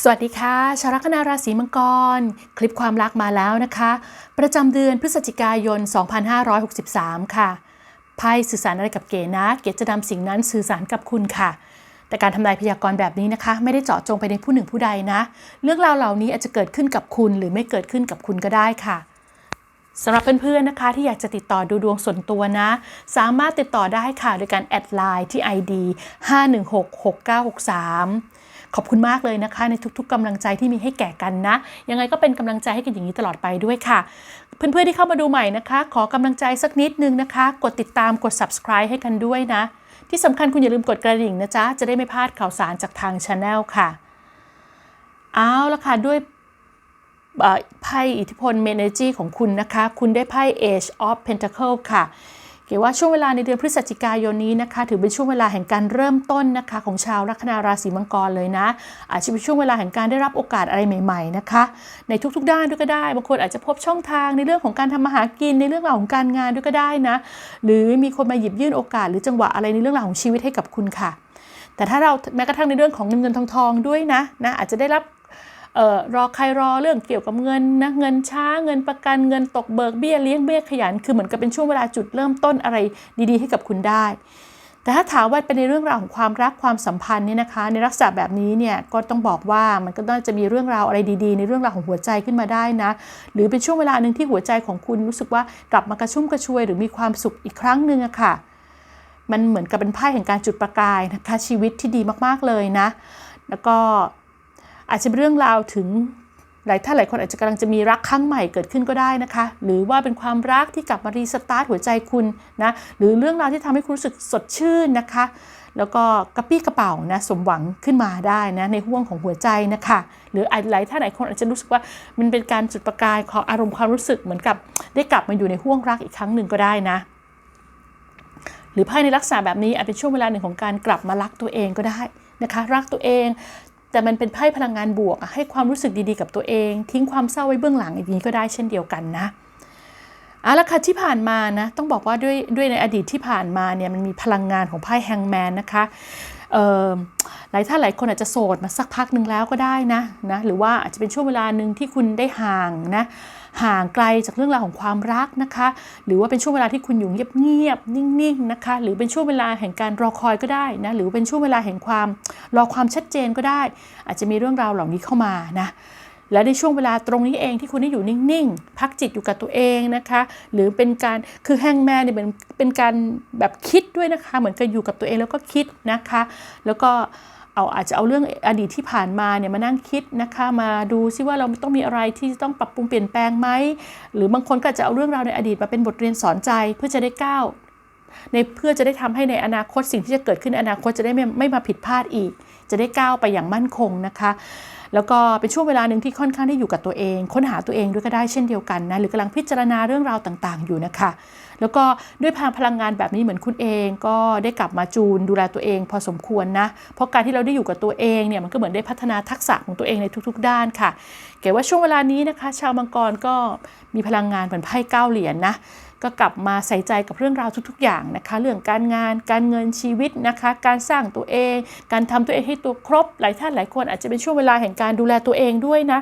สวัสดีค่ะชาวลัคนาราศีมังกร คลิปความรักมาแล้วนะคะ ประจำเดือนพฤศจิกายน 2563 ค่ะไพ่สื่อสารอะไรกับเก๋นะเก๋จะนำสิ่งนั้นสื่อสารกับคุณค่ะ แต่การทำนายพยากรณ์แบบนี้นะคะ ไม่ได้เจาะจงไปในผู้หนึ่งผู้ใดนะ เรื่องราวเหล่านี้อาจจะเกิดขึ้นกับคุณหรือไม่เกิดขึ้นกับคุณก็ได้ค่ะสำหรับเพื่อนๆนะคะที่อยากจะติดต่อดูดวงส่วนตัวนะ สามารถติดต่อได้ค่ะโดยการแอดไลน์ที่ ID 5166963 ขอบคุณมากเลยนะคะ ในทุก ๆกำลังใจที่มีให้แก่กันนะ ยังไงก็เป็นกำลังใจให้กันอย่างนี้ตลอดไปด้วยค่ะ เพื่อนๆที่เข้ามาดูใหม่นะคะ ขอกำลังใจสักนิดนึงนะคะ กดติดตามกด subscribe ให้กันด้วยนะ ที่สำคัญคุณอย่าลืมกดกระดิ่งนะจ๊ะจะได้ไม่พลาดข่าวสารจากทางช anel ค่ะเอาละค่ะด้วยไพ่อิทธิพล Energy ของคุณนะคะ คุณได้ไพ่ Age of Pentacle ค่ะ เกี่ยวว่าช่วงเวลาในเดือนพฤศจิกายนนี้นะคะ ถือเป็นช่วงเวลาแห่งการเริ่มต้นนะคะ ของชาวลัคนาราศีมังกรเลยนะ อาจจะเป็นช่วงเวลาแห่งการได้รับโอกาสอะไรใหม่ ๆนะคะ ในทุกๆด้านด้วยก็ได้บางคนอาจจะพบช่องทางในเรื่องของการทำมาหากินในเรื่องราวของการงานด้วยก็ได้นะหรือมีคนมาหยิบยื่นโอกาส หรือจังหวะอะไรในเรื่องราวของชีวิตให้กับคุณค่ะ แต่ถ้าเราแม้กระทั่งในเรื่องของเงินเงินทองทองด้วยนะนะอาจจะได้รับ ออรอใครรอเรื่องเกี่ยวกับเงินนะเงินช้าเงินประกันเงินตกเบิกเบี้ยเลี้ยงเบี้ยขยัน คือเหมือนกับเป็นช่วงเวลาจุดเริ่มต้นอะไรดีๆ ให้กับคุณได้ แต่ถ้าถามว่าเป็นในเรื่องราวของความรักความสัมพันธ์เนี่ยนะคะ ในลักษณะแบบนี้เนี่ยก็ต้องบอกว่ามันก็น่าจะมีเรื่องราวอะไรดีๆ ในเรื่องราวของหัวใจขึ้นมาได้นะ หรือเป็นช่วงเวลาหนึ่งที่หัวใจของคุณรู้สึกว่ากลับมากระชุ่มกระชวย หรือมีความสุขอีกครั้งหนึ่งอะค่ะ มันเหมือนกับเป็นไพ่แห่งการจุดประกายนะคะชีวิตที่ดีมากๆเลยนะ แล้วก็ อาจจะเป็นเรื่องราวถึงหลายท่านหลายคนอาจจะกำลังจะมีรักครั้งใหม่เกิดขึ้นก็ได้นะคะ หรือว่าเป็นความรักที่กลับมารีสตาร์ทหัวใจคุณนะหรือเรื่องราวที่ทำให้คุณรู้สึกสดชื่นนะคะ แล้วก็กระปี้กระเป๋านะสมหวังขึ้นมาได้นะในห่วงของหัวใจนะคะ หรือหลายท่านหลายคนอาจจะรู้สึกว่ามันเป็นการจุดประกายของอารมณ์ความรู้สึกเหมือนกับได้กลับมาอยู่ในห่วงรักอีกครั้งหนึ่งก็ได้นะหรือภายในลักษณะแบบนี้อาจเป็นช่วงเวลาหนึ่งของการกลับมารักตัวเองก็ได้นะคะ รักตัวเอง แต่มันเป็นไพ่พลังงานบวกให้ความรู้สึกดีๆกับตัวเอง ทิ้งความเศร้าไว้เบื้องหลังอย่างนี้ก็ได้เช่นเดียวกันนะเอาละค่ะที่ผ่านมานะต้องบอกว่าด้วยด้วยในอดีตที่ผ่านมาเนี่ยมันมีพลังงานของไพ่แฮงแมนนะคะ หลายท่านหลายคนอาจจะโสดมาสักพักหนึ่งแล้วก็ได้นะนะหรือว่าอาจจะเป็นช่วงเวลาหนึ่งที่คุณได้ห่างนะห่างไกลจากเรื่องราวของความรักนะคะ หรือว่าเป็นช่วงเวลาที่คุณอยู่เงียบๆนิ่งๆนะคะ หรือเป็นช่วงเวลาแห่งการรอคอยก็ได้นะหรือเป็นช่วงเวลาแห่งความรอความชัดเจนก็ได้ อาจจะมีเรื่องราวเหล่านี้เข้ามานะ และในช่วงเวลาตรงนี้เองที่คุณได้อยู่นิ่งๆ พักจิตอยู่กับตัวเองนะคะ หรือเป็นการคือแฮงแมนเนี่ยเป็นเป็นการแบบคิดด้วยนะคะ เหมือนกับอยู่กับตัวเองแล้วก็คิดนะคะ แล้วก็เอาอาจจะเอาเรื่องอดีตที่ผ่านมาเนี่ยมานั่งคิดนะคะ มาดูซิว่าเราต้องมีอะไรที่ต้องปรับปรุงเปลี่ยนแปลงไหมหรือบางคนก็จะเอาเรื่องราวในอดีตมาเป็นบทเรียนสอนใจเพื่อจะได้ก้าว ในเพื่อจะได้ทำให้ในอนาคตสิ่งที่จะเกิดขึ้นในอนาคตจะได้ไม่ไม่มาผิดพลาดอีก จะได้ก้าวไปอย่างมั่นคงนะคะ แล้วก็เป็นช่วงเวลาหนึ่งที่ค่อนข้างได้อยู่กับตัวเอง ค้นหาตัวเองด้วยก็ได้เช่นเดียวกันนะหรือกำลังพิจารณาเรื่องราวต่างๆ อยู่นะคะ แล้วก็ด้วยพลังพลังงานแบบนี้เหมือนคุณเองก็ได้กลับมาจูนดูแลตัวเอง พอสมควรนะเพราะการที่เราได้อยู่กับตัวเองเนี่ยมันก็เหมือนได้พัฒนาทักษะของตัวเองในทุก ๆ ด้านค่ะเก๋ว่าช่วงเวลานี้นะคะ ชาวมังกรก็มีพลังงานเหมือนไพ่เก้าเหรียญนะ ก็กลับมาใส่ใจกับเรื่องราวทุก ๆ อย่างนะคะ เรื่องการงาน การเงินชีวิตนะคะ การสร้างตัวเอง การทำตัวเองให้ตัวครบ หลายท่านหลายคนอาจจะเป็นช่วงเวลาแห่งการดูแลตัวเองด้วยนะ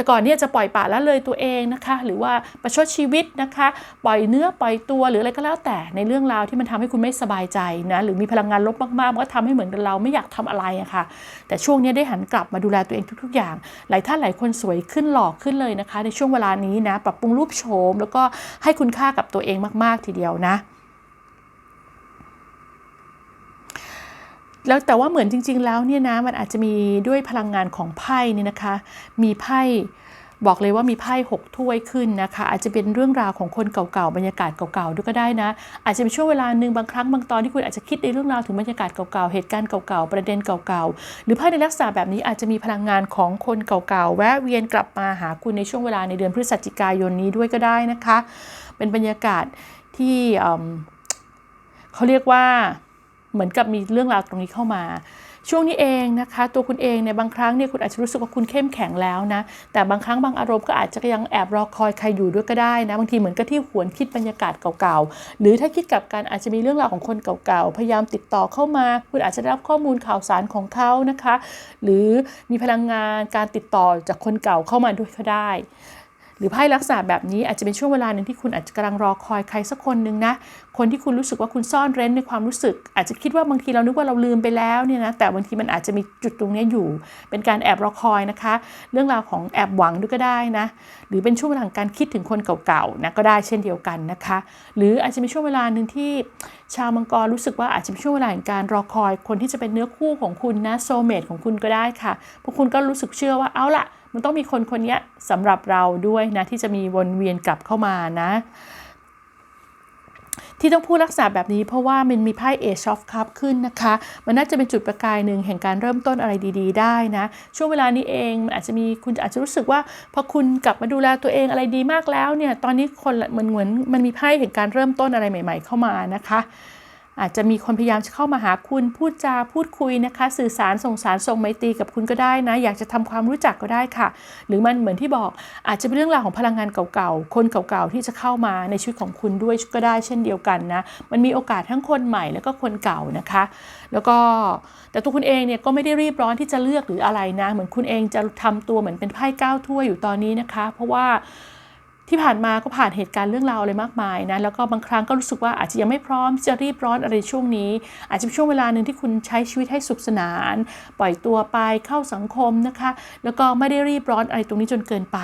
แต่ก่อนเนี่ยจะปล่อยปละละเลยตัวเองนะคะ หรือว่าประชดชีวิตนะคะ ปล่อยเนื้อปล่อยตัวหรืออะไรก็แล้วแต่ในเรื่องราวที่มันทำให้คุณไม่สบายใจนะหรือมีพลังงานลบมากๆมันก็ทำให้เหมือนกับเราไม่อยากทำอะไรอะค่ะ แต่ช่วงนี้ได้หันกลับมาดูแลตัวเองทุก ๆ อย่าง หลายท่านหลายคนสวยขึ้นหล่อขึ้นเลยนะคะ ในช่วงเวลานี้นะปรับปรุงรูปโฉมแล้วก็ให้คุณค่ากับตัวเองมาก ๆ ทีเดียวนะ แล้วแต่ว่าเหมือนจริง ๆ แล้วเนี่ยนะมันอาจจะมีด้วยพลังงานของไพ่นี่นะคะ มีไพ่บอกเลยว่ามีไพ่หกถ้วยขึ้นนะคะ อาจจะเป็นเรื่องราวของคนเก่าๆบรรยากาศเก่าๆด้วยก็ได้นะ อาจจะเป็นช่วงเวลาหนึ่งบางครั้งบางตอนที่คุณอาจจะคิดในเรื่องราวถึงบรรยากาศเก่าๆเหตุการณ์เก่าๆประเด็นเก่าๆหรือไพ่ในลักษณะแบบนี้อาจจะมีพลังงานของคนเก่าๆแวะเวียนกลับมาหาคุณในช่วงเวลาในเดือนพฤศจิกายนนี้ด้วยก็ได้นะคะ เป็นบรรยากาศที่เขาเรียกว่า เหมือนกับมีเรื่องราวตรงนี้เข้ามา ช่วงนี้เองนะคะ ตัวคุณเองเนี่ยบางครั้งเนี่ยคุณอาจจะรู้สึกว่าคุณเข้มแข็งแล้วนะ แต่บางครั้งบางอารมณ์ก็อาจจะยังแอบรอคอยใครอยู่ด้วยก็ได้นะ บางทีเหมือนกับที่หวนคิดบรรยากาศเก่าๆ หรือถ้าคิดกับกันอาจจะมีเรื่องราวของคนเก่าๆ พยายามติดต่อเข้ามา คุณอาจจะได้รับข้อมูลข่าวสารของเขานะคะ หรือมีพลังงานการติดต่อจากคนเก่าเข้ามาด้วยก็ได้ หรือไพ่ลักษณะแบบนี้อาจจะเป็นช่วงเวลาหนึ่งที่คุณอาจจะกำลังรอคอยใครสักคนหนึ่งนะ คนที่คุณรู้สึกว่าคุณซ่อนเร้นในความรู้สึก อาจจะคิดว่าบางทีเรานึกว่าเราลืมไปแล้วเนี่ยนะแต่บางทีมันอาจจะมีจุดตรงนี้อยู่ เป็นการแอบรอคอยนะคะ เรื่องราวของแอบหวังด้วยก็ได้นะ หรือเป็นช่วงเวลาของการคิดถึงคนเก่าๆนะก็ได้เช่นเดียวกันนะคะ หรืออาจจะเป็นช่วงเวลาหนึ่งที่ชาวมังกรรู้สึกว่าอาจจะเป็นช่วงเวลาแห่งการรอคอย คนที่จะเป็นเนื้อคู่ของคุณนะโซเมตของคุณก็ได้ค่ะพวกคุณก็รู้สึกเชื่อว่าเอาละ มันต้องมีคนคนนี้สำหรับเราด้วยนะที่จะมีวนเวียนกลับเข้ามานะ ที่ต้องพูดลักษณะแบบนี้เพราะว่ามันมีไพ่ Ace of Cup ขึ้นนะคะ มันน่าจะเป็นจุดประกายหนึ่งแห่งการเริ่มต้นอะไรดี ๆ ได้นะ ช่วงเวลานี้เองมันอาจจะมีคุณอาจจะรู้สึกว่าพอคุณกลับมาดูแลตัวเองอะไรดีมากแล้วเนี่ยตอนนี้คนมือนเหมือนมันมีไพ่แห่งการเริ่มต้นอะไรใหม่ ๆ เข้ามานะคะ อาจจะมีคนพยายามเข้ามาหาคุณพูดจาพูดคุยนะคะ สื่อสารส่งสารส่งไมตรีกับคุณก็ได้นะ อยากจะทำความรู้จักก็ได้ค่ะ หรือมันเหมือนที่บอกอาจจะเป็นเรื่องราวของพลังงานเก่าๆ คนเก่าๆ ที่จะเข้ามาในชีวิตของคุณด้วยก็ได้เช่นเดียวกันนะ มันมีโอกาสทั้งคนใหม่แล้วก็คนเก่านะคะ แล้วก็แต่ตัวคุณเองเนี่ยก็ไม่ได้รีบร้อนที่จะเลือกหรืออะไรนะ เหมือนคุณเองจะทำตัวเหมือนเป็นไพ่ก้าวถ้วยอยู่ตอนนี้นะคะ เพราะว่า ที่ผ่านมาก็ผ่านเหตุการณ์เรื่องราวอะไรมากมายนะแล้วก็บางครั้งก็รู้สึกว่าอาจจะยังไม่พร้อมจะรีบร้อนอะไรช่วงนี้ อาจจะเป็นช่วงเวลาหนึ่งที่คุณใช้ชีวิตให้สุขสนาน ปล่อยตัวไปเข้าสังคมนะคะ แล้วก็ไม่ได้รีบร้อนอะไรตรงนี้จนเกินไป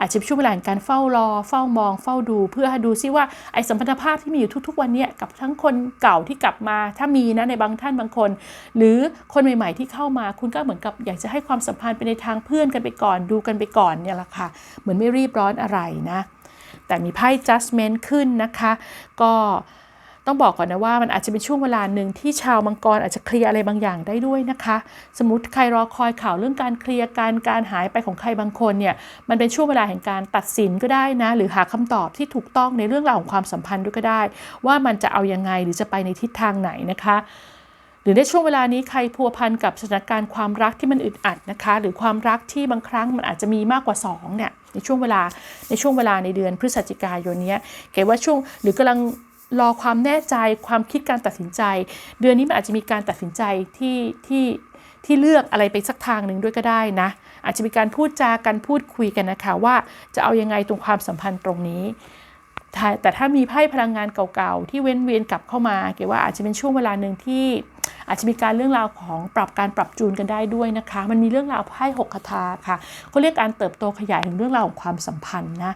อาจจะเป็นช่วงเวลาการเฝ้ารอ เฝ้ามอง เฝ้าดู เพื่อดูซิว่าไอ้สัมพันธภาพที่มีอยู่ทุก ๆ วันเนี้ยกับทั้งคนเก่าที่กลับมา ถ้ามีนะในบางท่านบางคน หรือคนใหม่ ๆ ที่เข้ามาคุณก็เหมือนกับอยากจะให้ความสัมพันธ์ไปในทางเพื่อนกันไปก่อนดูกันไปก่อนเนี่ยแหละค่ะเหมือนไม่รีบร้อนอะไรนะ แต่มีไพ่ judgment ขึ้นนะคะ ก็ต้องบอกก่อนนะว่ามันอาจจะเป็นช่วงเวลาหนึ่งที่ชาวมังกรอาจจะเคลียร์อะไรบางอย่างได้ด้วยนะคะ สมมติใครรอคอยข่าวเรื่องการเคลียร์การการหายไปของใครบางคนเนี่ยมันเป็นช่วงเวลาแห่งการตัดสินก็ได้นะ หรือหาคำตอบที่ถูกต้องในเรื่องราวของความสัมพันธ์ด้วยก็ได้ ว่ามันจะเอายังไงหรือจะไปในทิศทางไหนนะคะ รือในช่วงเวลานี้ใครพัวพันกับสถานการณ์ความรักที่มันอึดอัดนะคะ หรือความรักที่บางครั้งมันอาจจะมีมากกว่า2เนี่ยในช่วงเวลาในช่วงเวลาในเดือนพฤศจิกายนนี้เก๋ว่าช่วงหรือกำลังรอความแน่ใจความคิดการตัดสินใจ เดือนนี้มันอาจจะมีการตัดสินใจที่ที่ที่เลือกอะไรไปสักทางหนึ่งด้วยก็ได้นะ อาจจะมีการพูดจากันพูดคุยกันนะคะว่าจะเอายังไงตรงความสัมพันธ์ตรงนี้ แต่ถ้ามีไพ่พลังงานเก่าๆ ที่เว้นเวียนกลับเข้ามา เก๋ว่าอาจจะเป็นช่วงเวลาหนึ่งที่ อาจจะมีการเรื่องราวของปรับการปรับจูนกันได้ด้วยนะคะ มันมีเรื่องราวไพ่หกคาถาค่ะเขาเรียกการเติบโตขยายถึงเรื่องราวของความสัมพันธ์นะ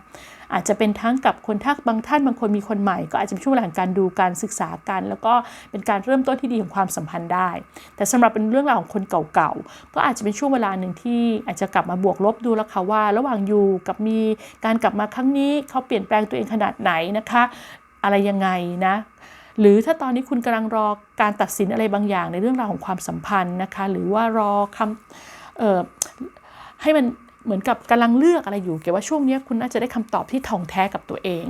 อาจจะเป็นทั้งกับคนทักบางท่านบางคนมีคนใหม่ ก็อาจจะเป็นช่วงเวลาของการดูการศึกษากัน แล้วก็เป็นการเริ่มต้นที่ดีของความสัมพันธ์ได้ แต่สำหรับเป็นเรื่องราวของคนเก่าๆก็อาจจะเป็นช่วงเวลาหนึ่งที่อาจจะกลับมาบวกลบดูแล้วค่ะว่า ระหว่างอยู่กับมีการกลับมาครั้งนี้เขาเปลี่ยนแปลงตัวเองขนาดไหนนะคะ อะไรยังไงนะ หรือถ้าตอนนี้คุณกำลังรอการตัดสินอะไรบางอย่างในเรื่องราวของความสัมพันธ์นะคะ หรือว่ารอคำให้มันเหมือนกับกำลังเลือกอะไรอยู่เกี่ยวว่าช่วงนี้คุณน่าจะได้คำตอบที่ท่องแท้กับตัวเอง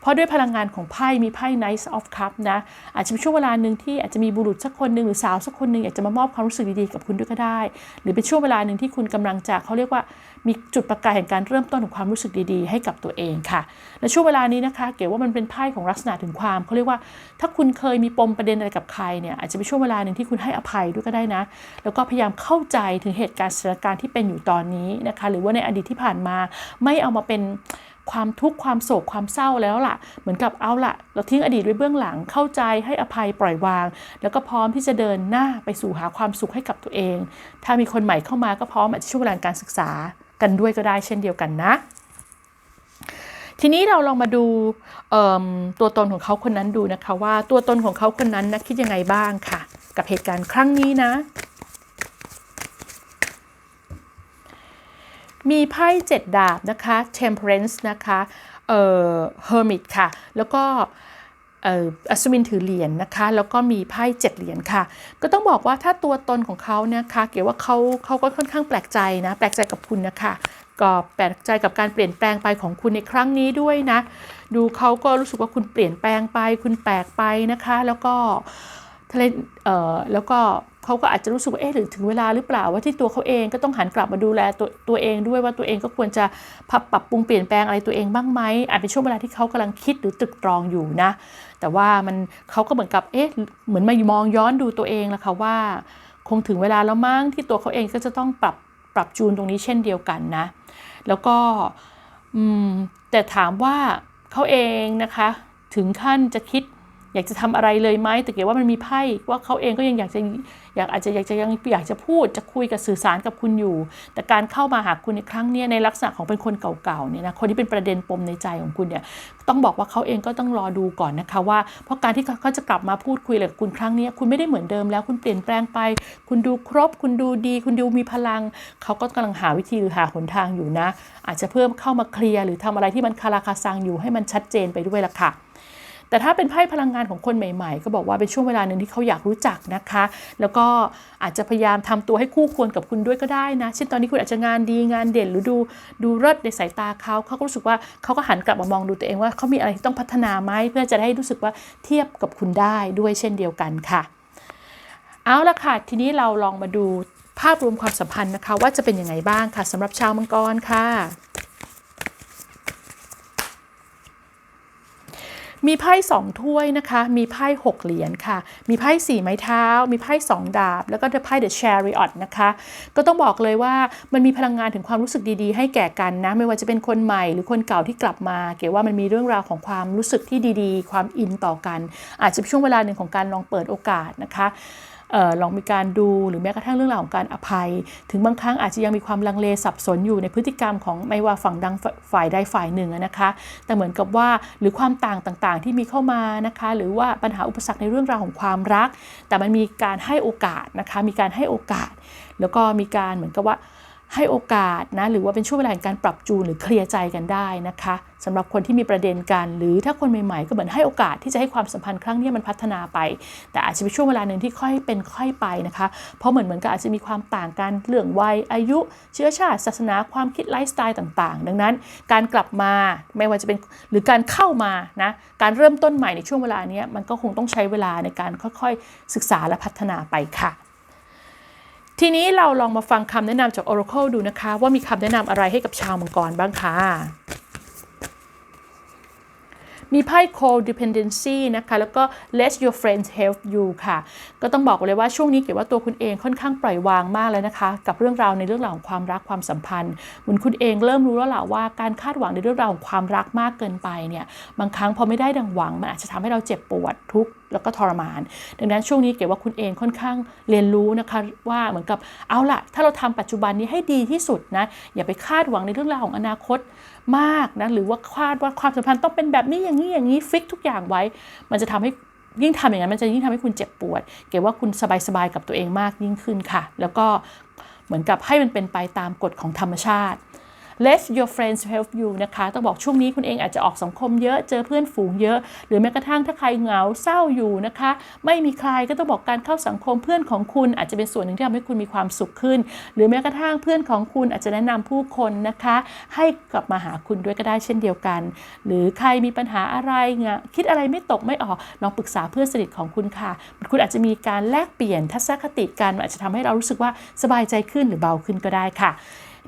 เพราะด้วยพลังงานของไพ่มีไพ่ Knight of Cup นะอาจจะเป็นช่วงเวลาหนึ่งที่อาจจะมีบุรุษสักคนหนึ่งหรือสาวสักคนหนึ่งอยากจะมามอบความรู้สึกดีๆกับคุณด้วยก็ได้ หรือเป็นช่วงเวลาหนึ่งที่คุณกำลังจะเขาเรียกว่ามีจุดประกายแห่งการเริ่มต้นของความรู้สึกดีๆ ให้กับตัวเองค่ะและช่วงเวลานี้นะคะ เก๋ว่ามันเป็นไพ่ของลักษณะถึงความเขาเรียกว่า ถ้าคุณเคยมีปมประเด็นอะไรกับใครเนี่ยอาจจะเป็นช่วงเวลาหนึ่งที่คุณให้อภัยด้วยก็ได้นะ แล้วก็พยายามเข้าใจถึงเหตุการณ์สถานการณ์ที่เป็นอยู่ตอนนี้นะคะ หรือว่าในอดีตที่ผ่านมาไม่เอามาเป็นความทุกข์ความโศกความเศร้าแล้วล่ะ เหมือนกับเอาล่ะ เราทิ้งอดีตไว้เบื้องหลังเข้าใจให้อภัยปล่อยวาง แล้วก็พร้อมที่จะเดินหน้าไปสู่หาความสุขให้กับตัวเอง ถ้ามีคนใหม่เข้ามาก็พร้อมอาจจะช่วงเวลาการศึกษา กันด้วยก็ได้เช่นเดียวกันนะ ทีนี้เราลองมาดูตัวตนของเขาคนนั้นดูนะคะว่าตัวตนของเขาคนนั้นนะคิดยังไงบ้างค่ะ กับเหตุการณ์ครั้งนี้นะ มีไพ่เจ็ดดาบนะคะ temperance นะคะเอ่อ hermit ค่ะ แล้วก็ อัศวินถือเหรียญนนะคะ แล้วก็มีไพ่เจ็ดเหรียญค่ะ ก็ต้องบอกว่าถ้าตัวตนของเขานะคะ เกี่ยวว่าเขาเขาก็ค่อนข้างแปลกใจนะ แปลกใจกับคุณนะคะ ก็แปลกใจกับการเปลี่ยนแปลงไปของคุณในครั้งนี้ด้วยนะ ดูเขาก็รู้สึกว่าคุณเปลี่ยนแปลงไป คุณแปลกไปนะคะ แล้วก็ทะเลเอ่อแล้วก็ เขาก็อาจจะรู้สึกว่าเอ๊ะหรือถึงเวลาหรือเปล่าว่าที่ตัวเขาเองก็ต้องหันกลับมาดูแลตัวตัวเองด้วยว่าตัวเองก็ควรจะปรับปรับปรุงเปลี่ยนแปลงอะไรตัวเองบ้างไหมอาจเป็นช่วงเวลาที่เขากำลังคิดหรือตรึกตรองอยู่นะ แต่ว่ามันเขาก็เหมือนกับเอ๊ะเหมือนมามองย้อนดูตัวเองแล้วค่ะว่า คงถึงเวลาแล้วมั้งที่ตัวเขาเองก็จะต้องปรับปรับจูนตรงนี้เช่นเดียวกันนะ แล้วก็อืมแต่ถามว่าเขาเองนะคะถึงขั้นจะคิด อยากจะทำอะไรเลยไหมแต่เกี่ยวว่ามันมีไพ่ว่าเขาเองก็ยังอยากจะอยากอาจจะอยากจะยังอยากจะพูดจะคุยกับสื่อสารกับคุณอยู่ แต่การเข้ามาหาคุณในครั้งนี้ในลักษณะของเป็นคนเก่าๆเนี่ยนะคนที่เป็นประเด็นปมในใจของคุณเนี่ยต้องบอกว่าเขาเองก็ต้องรอดูก่อนนะคะว่า เพราะการที่เขาจะกลับมาพูดคุยกับคุณครั้งนี้คุณไม่ได้เหมือนเดิมแล้วคุณเปลี่ยนแปลงไป คุณดูครบ คุณดูดี คุณดูมีพลัง เขาก็กำลังหาวิธีหรือหาหนทางอยู่นะ อาจจะเพิ่มเข้ามาเคลียร์หรือทำอะไรที่มันคาราคาซังอยู่ให้มันชัดเจนไปด้วยล่ะค่ะ แต่ถ้าเป็นไพ่พลังงานของคนใหม่ ๆ ก็บอกว่าเป็นช่วงเวลาหนึ่งที่เขาอยากรู้จักนะคะ แล้วก็อาจจะพยายามทำตัวให้คู่ควรกับคุณด้วยก็ได้นะ เช่นตอนนี้คุณอาจจะงานดีงานเด่นหรือดูดูเลิศในสายตาเขาเขาก็รู้สึกว่าเขาก็หันกลับมามองดูตัวเองว่าเขามีอะไรที่ต้องพัฒนาไหมเพื่อจะได้รู้สึกว่าเทียบกับคุณได้ด้วยเช่นเดียวกันค่ะ เอาละค่ะ ทีนี้เราลองมาดูภาพรวมความสัมพันธ์นะคะ ว่าจะเป็นยังไงบ้างค่ะสำหรับชาวมังกรค่ะ มีไพ่สองถ้วยนะคะ มีไพ่หกเหรียญค่ะ มีไพ่สี่ไม้เท้า มีไพ่สองดาบ แล้วก็ไพ่ The Chariot นะคะ ก็ต้องบอกเลยว่ามันมีพลังงานถึงความรู้สึกดีๆ ให้แก่กันนะ ไม่ว่าจะเป็นคนใหม่หรือคนเก่าที่กลับมา เก๋ว่ามันมีเรื่องราวของความรู้สึกที่ดีๆ ความอินต่อกัน อาจจะเป็นช่วงเวลาหนึ่งของการลองเปิดโอกาสนะคะ ลองมีการดูหรือแม้กระทั่งเรื่องราวของการอภัย ถึงบางครั้งอาจจะยังมีความลังเลสับสนอยู่ในพฤติกรรมของไม่ว่าฝั่งดังฝ่ายใดฝ่ายหนึ่งนะคะ แต่เหมือนกับว่าหรือความต่างต่างๆ ที่มีเข้ามานะคะ หรือว่าปัญหาอุปสรรคในเรื่องราวของความรัก แต่มันมีการให้โอกาสนะคะมีการให้โอกาส แล้วก็มีการเหมือนกับว่า ให้โอกาสนะหรือว่าเป็นช่วงเวลาแห่งการปรับจูนหรือเคลียร์ใจกันได้นะคะสำหรับคนที่มีประเด็นกัน หรือถ้าคนใหม่ๆ ก็เหมือนให้โอกาสที่จะให้ความสัมพันธ์ครั้งนี้มันพัฒนาไป แต่อาจจะเป็นช่วงเวลาหนึ่งที่ค่อยเป็นค่อยไปนะคะ เพราะเหมือนเหมือนกับอาจจะมีความต่างกันเรื่องวัยอายุ เชื้อชาติศาสนาความคิดไลฟ์สไตล์ต่างๆ ดังนั้น การกลับมาไม่ว่าจะเป็นหรือการเข้ามานะการเริ่มต้นใหม่ในช่วงเวลานี้มันก็คงต้องใช้เวลาในการค่อยๆศึกษาและพัฒนาไปค่ะ ทีนี้เราลองมาฟังคำแนะนำจาก Oracle ดูนะคะ ว่ามีคำแนะนำอะไรให้กับชาวมังกรบ้างคะมีไพ่ codependency นะคะ แล้วก็ let your friends help you ค่ะ ก็ต้องบอกเลยว่าช่วงนี้เกี่ยวว่าตัวคุณเองค่อนข้างปล่อยวางมากเลยนะคะ กับเรื่องราวในเรื่องราวของความรักความสัมพันธ์ เหมือนคุณเองเริ่มรู้แล้วล่ะว่าการคาดหวังในเรื่องราวของความรักมากเกินไปเนี่ย บางครั้งพอไม่ได้ดังหวังมันอาจจะทำให้เราเจ็บปวดทุกข์แล้วก็ทรมาน ดังนั้นช่วงนี้เกี่ยวว่าคุณเองค่อนข้างเรียนรู้นะคะว่าเหมือนกับเอาล่ะถ้าเราทำปัจจุบันนี้ให้ดีที่สุดนะอย่าไปคาดหวังในเรื่องราวของอนาคตมากนะหรือว่าคาดว่าความสัมพันธ์ต้องเป็นแบบนี้อย่างนี้อย่างนี้ฟิกทุกอย่างไว้ มันจะทำให้ยิ่งทำอย่างนั้นมันจะยิ่งทำให้คุณเจ็บปวด เกี่ยวว่าคุณสบายๆกับตัวเองมากยิ่งขึ้นค่ะ แล้วก็เหมือนกับให้มันเป็นไปตามกฎของธรรมชาติ let your friends help you นะคะ ต้องบอกช่วงนี้คุณเองอาจจะออกสังคมเยอะ เจอเพื่อนฝูงเยอะ หรือแม้กระทั่งถ้าใครเหงาเศร้าอยู่นะคะ ไม่มีใครก็ต้องบอกการเข้าสังคมเพื่อนของคุณอาจจะเป็นส่วนหนึ่งที่ทำให้คุณมีความสุขขึ้น หรือแม้กระทั่งเพื่อนของคุณอาจจะแนะนำผู้คนนะคะ ให้กลับมาหาคุณด้วยก็ได้เช่นเดียวกัน หรือใครมีปัญหาอะไรเงคิดอะไรไม่ตกไม่ออกลองปรึกษาเพื่อนสนิทของคุณค่ะ คุณอาจจะมีการแลกเปลี่ยนทัศนคติกันอาจจะทำให้เรารู้สึกว่าสบายใจขึ้นหรือเบาขึ้นก็ได้ค่ะ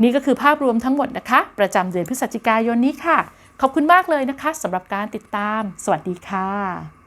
นี่ก็คือภาพรวมทั้งหมดนะคะ ประจำเดือนพฤศจิกายนนี้ค่ะ ขอบคุณมากเลยนะคะสำหรับการติดตาม สวัสดีค่ะ